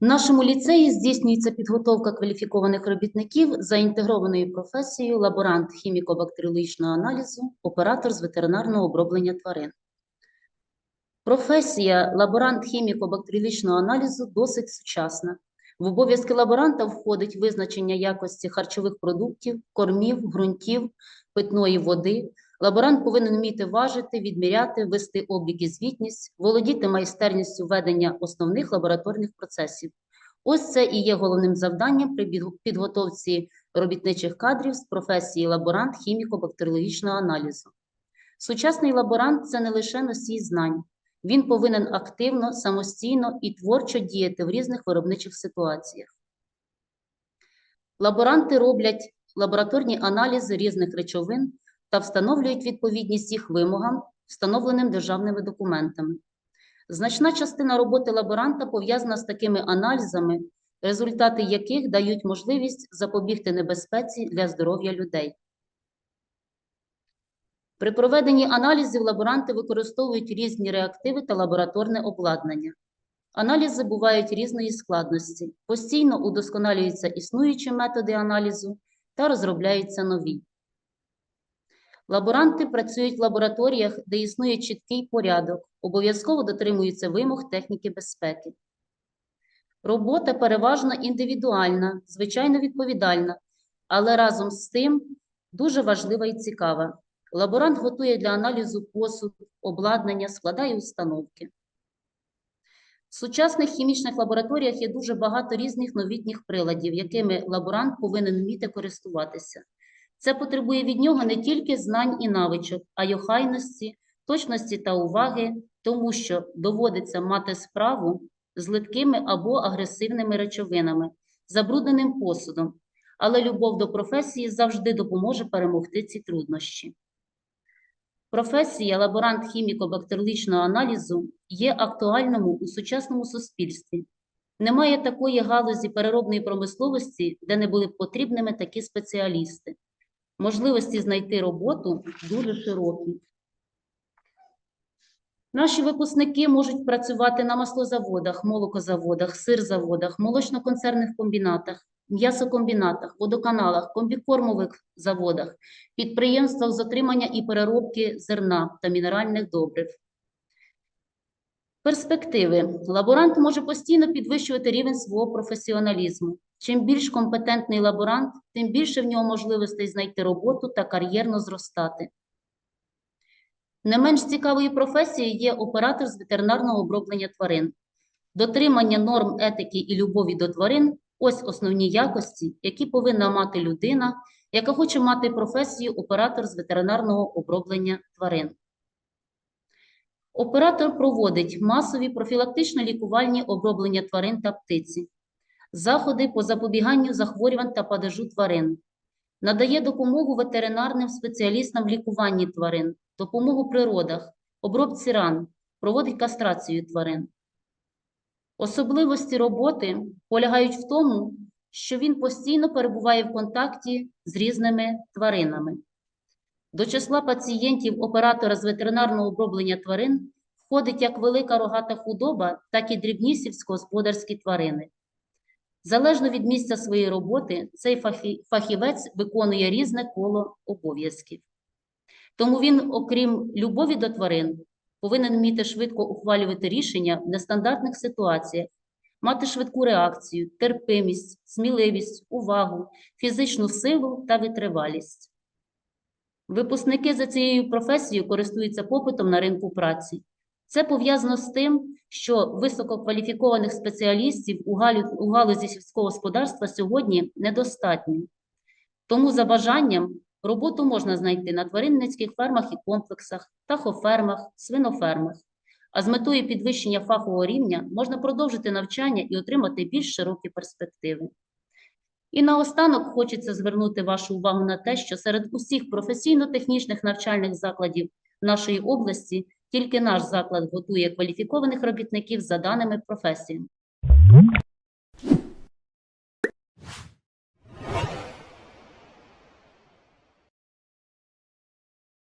В нашому ліцеї здійснюється підготовка кваліфікованих робітників за інтегрованою професією лаборант хіміко-бактеріологічного аналізу, оператор з ветеринарного оброблення тварин. Професія лаборант хіміко-бактеріологічного аналізу досить сучасна. В обов'язки лаборанта входить визначення якості харчових продуктів, кормів, ґрунтів, питної води. Лаборант повинен вміти важити, відміряти, вести облік і звітність, володіти майстерністю ведення основних лабораторних процесів. Ось це і є головним завданням при підготовці робітничих кадрів з професії лаборант хіміко-бактеріологічного аналізу. Сучасний лаборант це не лише носій знань. Він повинен активно, самостійно і творчо діяти в різних виробничих ситуаціях. Лаборанти роблять лабораторні аналізи різних речовин та встановлюють відповідність їх вимогам, встановленим державними документами. Значна частина роботи лаборанта пов'язана з такими аналізами, результати яких дають можливість запобігти небезпеці для здоров'я людей. При проведенні аналізів лаборанти використовують різні реактиви та лабораторне обладнання. Аналізи бувають різної складності, постійно удосконалюються існуючі методи аналізу та розробляються нові. Лаборанти працюють в лабораторіях, де існує чіткий порядок, обов'язково дотримуються вимог техніки безпеки. Робота переважно індивідуальна, звичайно відповідальна, але разом з тим дуже важлива і цікава. Лаборант готує для аналізу посуд, обладнання, складає установки. В сучасних хімічних лабораторіях є дуже багато різних новітніх приладів, якими лаборант повинен вміти користуватися. Це потребує від нього не тільки знань і навичок, а й охайності, точності та уваги, тому що доводиться мати справу з литкими або агресивними речовинами, забрудненим посудом, але любов до професії завжди допоможе перемогти ці труднощі. Професія лаборант хіміко-бактеріологічного аналізу є актуальному у сучасному суспільстві. Немає такої галузі переробної промисловості, де не були б потрібними такі спеціалісти. Можливості знайти роботу дуже широкі. Наші випускники можуть працювати на маслозаводах, молокозаводах, сирзаводах, молочно-концерних комбінатах, м'ясокомбінатах, водоканалах, комбікормових заводах, підприємствах з отримання і переробки зерна та мінеральних добрив. Перспективи. Лаборант може постійно підвищувати рівень свого професіоналізму. Чим більш компетентний лаборант, тим більше в нього можливостей знайти роботу та кар'єрно зростати. Не менш цікавою професією є оператор з ветеринарного оброблення тварин. Дотримання норм етики і любові до тварин ось основні якості, які повинна мати людина, яка хоче мати професію оператор з ветеринарного оброблення тварин. Оператор проводить масові профілактично-лікувальні оброблення тварин та птиці, заходи по запобіганню захворювань та падежу тварин, надає допомогу ветеринарним спеціалістам в лікуванні тварин, допомогу при родах, обробці ран, проводить кастрацію тварин. Особливості роботи полягають в тому, що він постійно перебуває в контакті з різними тваринами. До числа пацієнтів оператора з ветеринарного оброблення тварин входить як велика рогата худоба, так і дрібні сільськогосподарські тварини. Залежно від місця своєї роботи, цей фахівець виконує різне коло обов'язків. Тому він, окрім любові до тварин, повинен вміти швидко ухвалювати рішення в нестандартних ситуаціях, мати швидку реакцію, терпимість, сміливість, увагу, фізичну силу та витривалість. Випускники за цією професією користуються попитом на ринку праці. Це пов'язано з тим, що висококваліфікованих спеціалістів у галю- у галузі сільського господарства сьогодні недостатньо. Тому за бажанням роботу можна знайти на тваринницьких фермах і комплексах, птахофермах, свинофермах. А з метою підвищення фахового рівня можна продовжити навчання і отримати більш широкі перспективи. І наостанок хочеться звернути вашу увагу на те, що серед усіх професійно-технічних навчальних закладів нашої області тільки наш заклад готує кваліфікованих робітників за даними професіями.